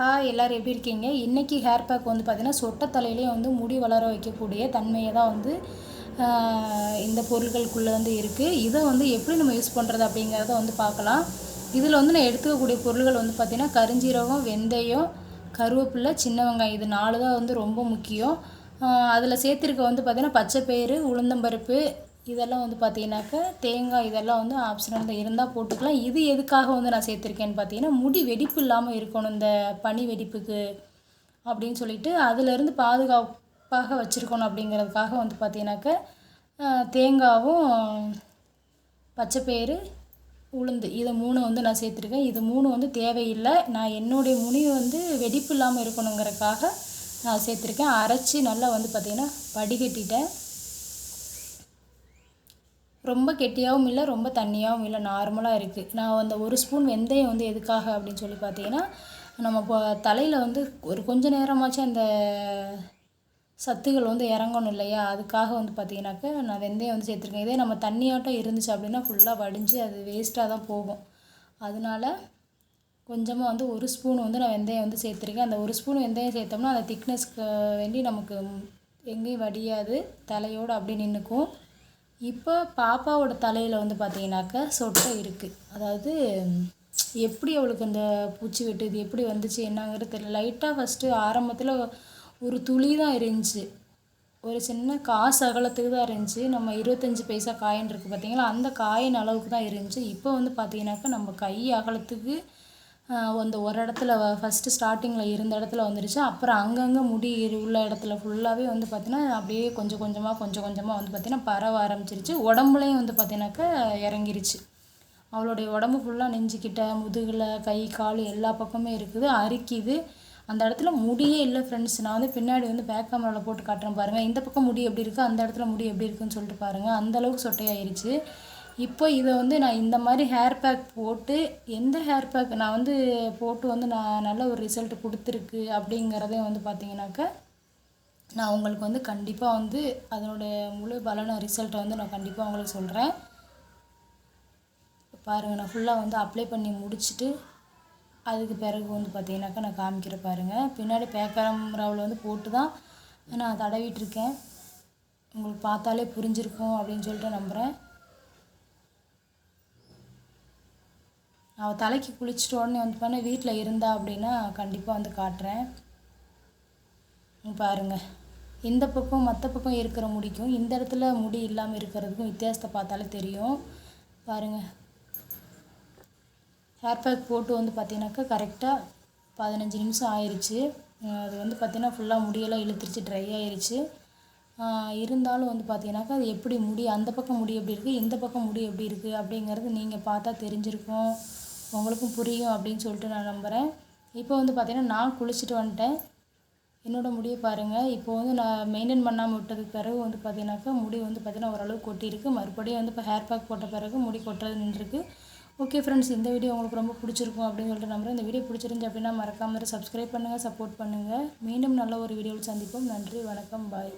Hi எல்லோரும் எப்படி இருக்கீங்க? இன்றைக்கி ஹேர் பேக் வந்து பார்த்திங்கன்னா சொட்ட தலையிலேயே வந்து முடி வளர வைக்கக்கூடிய தன்மையை தான் வந்து இந்த பொருட்களுக்குள்ளே வந்து இருக்குது இதை வந்து எப்படி நம்ம யூஸ் பண்ணுறது அப்படிங்கிறத வந்து பார்க்கலாம். இதில் வந்து நான் எடுத்துக்கக்கூடிய பொருள்கள் வந்து பார்த்திங்கன்னா கருஞ்சீரகம் வெந்தயம் கருவேப்பிலை சின்ன வெங்காயம். இது நாலு தான் வந்து ரொம்ப முக்கியம். அதில் சேர்த்துருக்க வந்து பார்த்திங்கன்னா பச்சைப்பயிறு உளுந்தம்பருப்பு இதெல்லாம் வந்து பார்த்தீங்கன்னாக்கா தேங்காய் இதெல்லாம் வந்து ஆப்ஷனல் தான் இருந்தால் போட்டுக்கலாம். இது எதுக்காக வந்து நான் சேர்த்துருக்கேன்னு பார்த்தீங்கன்னா முடி வெடிப்பு இல்லாமல் இருக்கணும் இந்த பனி வெடிப்புக்கு அப்படின்னு சொல்லிட்டு அதிலேருந்து பாதுகாப்பாக வச்சுருக்கணும் அப்படிங்கிறதுக்காக வந்து பார்த்தீங்கன்னாக்கா தேங்காவும் பச்சைப்பயிறு உளுந்து இதை மூணு வந்து நான் சேர்த்துருக்கேன். இது மூணு வந்து தேவையில்லை. நான் என்னுடைய முனி வந்து வெடிப்பு இல்லாமல் இருக்கணுங்கிறதுக்காக நான் சேர்த்துருக்கேன். அரைச்சி நல்லா வந்து பார்த்திங்கன்னா வடிகட்டிட்டேன். ரொம்ப கெட்டியாகவும் இல்லை ரொம்ப தண்ணியாகவும் இல்லை நார்மலாக இருக்குது நான் அந்த ஒரு ஸ்பூன் வெந்தயம் வந்து எதுக்காக அப்படின்னு சொல்லி பார்த்தீங்கன்னா நம்ம இப்போ தலையில் வந்து ஒரு கொஞ்ச நேரமாச்சும் அந்த சத்துகள் வந்து இறங்கணும் இல்லையா? அதுக்காக வந்து பார்த்தீங்கன்னாக்கா நான் வெந்தயம் வந்து சேர்த்துருக்கேன். இதே நம்ம தண்ணியாட்டம் இருந்துச்சு அப்படின்னா ஃபுல்லாக வடிஞ்சு அது வேஸ்ட்டாக தான் போகும். அதனால கொஞ்சமாக வந்து ஒரு ஸ்பூன் வந்து நான் வெந்தயம் வந்து சேர்த்துருக்கேன். அந்த ஒரு ஸ்பூன் வெந்தயம் சேர்த்தோம்னா அந்த திக்னஸ்க்கு வேண்டி நமக்கு எங்கேயும் வடியாது தலையோடு அப்படி நின்றுக்கும் இப்போ பாப்பாவோட தலையில் வந்து பார்த்தீங்கன்னாக்கா சொட்டை இருக்குது அதாவது எப்படி அவளுக்கு அந்த பூச்சி வெட்டு இது எப்படி வந்துச்சு என்னங்கிறது தெரியல. லைட்டாக ஃபஸ்ட்டு ஆரம்பத்தில் ஒரு துளி தான் இருந்துச்சு. ஒரு சின்ன காசு அகலத்துக்கு தான் இருந்துச்சு. நம்ம இருபத்தஞ்சி பைசா காயின் இருக்குது பார்த்தீங்களா அந்த காயின் அளவுக்கு தான் இருந்துச்சு. இப்போ வந்து பார்த்தீங்கன்னாக்கா நம்ம கை அகலத்துக்கு அந்த ஒரு இடத்துல ஃபஸ்ட்டு ஸ்டார்டிங்கில் இருந்த இடத்துல வந்துடுச்சு அப்புறம் அங்கங்கே முடி உள்ள இடத்துல ஃபுல்லாகவே வந்து பார்த்திங்கன்னா அப்படியே கொஞ்சம் கொஞ்சமாக கொஞ்சம் கொஞ்சமாக வந்து பார்த்திங்கன்னா பரவ ஆரம்பிச்சிருச்சு. உடம்புலையும் வந்து பார்த்திங்கனாக்கா இறங்கிருச்சு. அவளுடைய உடம்பு ஃபுல்லாக நெஞ்சுக்கிட்ட முதுகில் கை கால் எல்லா பக்கமே இருக்குது. அரிக்குது. அந்த இடத்துல முடியே இல்லை ஃப்ரெண்ட்ஸ் நான் வந்து பின்னாடி வந்து பேக் கேமராவில் போட்டு காட்டுறேன் பாருங்கள் இந்த பக்கம் முடி எப்படி இருக்குது அந்த இடத்துல முடி எப்படி இருக்குன்னு சொல்லிட்டு பாருங்கள் அந்தளவுக்கு சொட்டையாயிருச்சு. இப்போ இதை வந்து நான் இந்த மாதிரி ஹேர் பேக் போட்டு எந்த ஹேர் பேக் நான் வந்து போட்டு வந்து நான் நல்ல ஒரு ரிசல்ட் கொடுத்துருக்கு அப்படிங்கிறதையும் வந்து பார்த்தீங்கன்னாக்கா நான் உங்களுக்கு வந்து கண்டிப்பாக வந்து அதனுடைய முழு பலன ரிசல்ட்டை வந்து நான் கண்டிப்பாக உங்களுக்கு சொல்கிறேன் பாருங்கள் நான் ஃபுல்லாக வந்து அப்ளை பண்ணி முடிச்சுட்டு அதுக்கு பிறகு வந்து பார்த்தீங்கன்னாக்கா நான் காமிக்கிற பாருங்கள் பின்னாடி பேக்கரம்ராவில் வந்து போட்டு தான் நான் தடவிட்டுருக்கேன் உங்களுக்கு பார்த்தாலே புரிஞ்சிருக்கும் அப்படின்னு சொல்லிட்டு நம்புகிறேன் அவள் தலைக்கு குளிச்சுட்டு உடனே வந்து பண்ண வீட்டில் இருந்தா அப்படின்னா கண்டிப்பாக வந்து காட்டுறேன். பாருங்கள் இந்த பக்கம் மற்ற பக்கம் இருக்கிற முடிக்கும். இந்த இடத்துல முடி இல்லாமல் இருக்கிறதுக்கும் வித்தியாசத்தை பார்த்தாலே தெரியும். பாருங்கள் ஹேர் பேக் போட்டு வந்து பார்த்தீங்கன்னாக்கா கரெக்டாக பதினஞ்சு நிமிஷம் ஆயிடுச்சு அது வந்து பார்த்திங்கன்னா ஃபுல்லாக முடியெல்லாம் இழுத்துருச்சு ட்ரை ஆயிடுச்சு இருந்தாலும் வந்து பார்த்தீங்கன்னாக்கா அது எப்படி முடி அந்த பக்கம் முடி எப்படி இருக்குது இந்த பக்கம் முடி எப்படி இருக்குது அப்படிங்கிறது நீங்கள் பார்த்தா தெரிஞ்சிருக்கும். உங்களுக்கும் புரியும் அப்படின்னு சொல்லிட்டு நான் நம்புகிறேன் இப்போ வந்து பார்த்திங்கன்னா நான் குளிச்சுட்டு வந்துட்டேன். என்னோடய முடியை பாருங்கள் இப்போ வந்து நான் மெயின்டைன் பண்ணாமல் விட்டதுக்கு பிறகு வந்து பார்த்தீங்கன்னாக்கா முடி வந்து பார்த்திங்கன்னா ஓரளவு கொட்டியிருக்கு. மறுபடியும் வந்து இப்போ ஹேர் பேக் போட்ட பிறகு முடி கொட்டுறது நின்றுருக்கு. ஓகே ஃப்ரெண்ட்ஸ் இந்த வீடியோ உங்களுக்கு ரொம்ப பிடிச்சிருக்கும் அப்படின்னு சொல்லிட்டு நம்புகிறேன் இந்த வீடியோ பிடிச்சிருந்து அப்படின்னா மறக்காமல் சப்ஸ்கிரைப் பண்ணுங்கள் சப்போர்ட் பண்ணுங்கள் மீண்டும் நல்ல ஒரு வீடியோவில் சந்திப்போம். நன்றி வணக்கம் பாய்